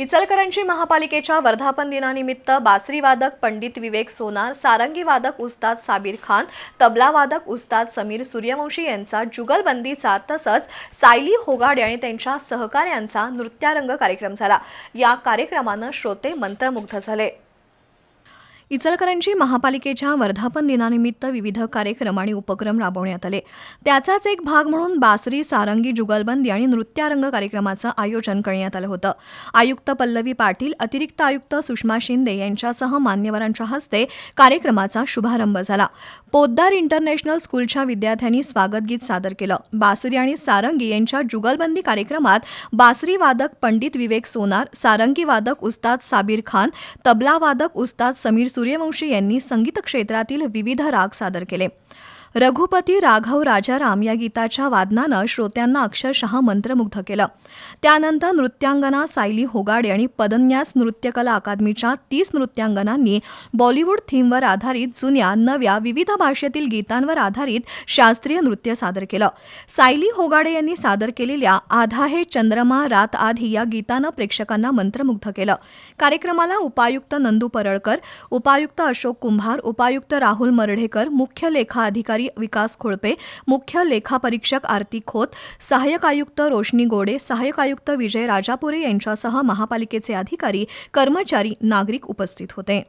इचलकरंजी महापालिकेच्या वर्धापन दिनानिमित्त बासरीवादक पंडित विवेक सोनार सारंगीवादक उस्ताद साबीर खान तबलावादक उस्ताद समीर सूर्यवंशी यांचा जुगलबंदीचा तसंच सायली होगाडे आणि त्यांच्या सहकाऱ्यांचा नृत्यारंग कार्यक्रम झाला. या कार्यक्रमानं श्रोते मंत्रमुग्ध झाले. इचलकरंजी महापालिकेच्या वर्धापन दिनानिमित्त विविध कार्यक्रम आणि उपक्रम राबवण्यात आले. त्याचाच एक भाग म्हणून बासरी सारंगी जुगलबंदी आणि नृत्यारंग कार्यक्रमाचं आयोजन करण्यात आलं होतं. आयुक्त पल्लवी पाटील अतिरिक्त आयुक्त सुषमा शिंदे यांच्यासह मान्यवरांच्या हस्ते कार्यक्रमाचा शुभारंभ झाला. पोद्दार इंटरनॅशनल स्कूलच्या विद्यार्थ्यांनी स्वागतगीत सादर केलं. बासरी आणि सारंगी यांच्या जुगलबंदी कार्यक्रमात बासरी वादक पंडित विवेक सोनार सारंगी वादक उस्ताद साबीर खान तबला वादक उस्ताद समीर सूर्यवंशी यांनी संगीत क्षेत्रातील विविध राग सादर केले. रघुपती राघव राजाराम या गीताच्या वादनानं श्रोत्यांना अक्षरशः मंत्रमुग्ध केलं. त्यानंतर नृत्यांगना सायली होगाडे आणि पदन्यास नृत्यकला अकादमीच्या तीस नृत्यांगनांनी बॉलिवूड थीमवर आधारित जुन्या नव्या विविध भाषेतील गीतांवर आधारित शास्त्रीय नृत्य सादर केलं. सायली होगाडे यांनी सादर केलेल्या आधा हे चंद्रमा रात आधी या गीतानं प्रेक्षकांना मंत्रमुग्ध केलं. कार्यक्रमाला उपायुक्त नंदू परळकर उपायुक्त अशोक कुंभार उपायुक्त राहुल मर्ढेकर मुख्य लेखा अधिकारी विकास खोळपे मुख्य लेखापरीक्षक आरती खोत सहाय्यक आयुक्त रोशनी गोडे सहाय्यक आयुक्त विजय राजापुरे यांच्यासह महापालिकेचे अधिकारी कर्मचारी नागरिक उपस्थित होते.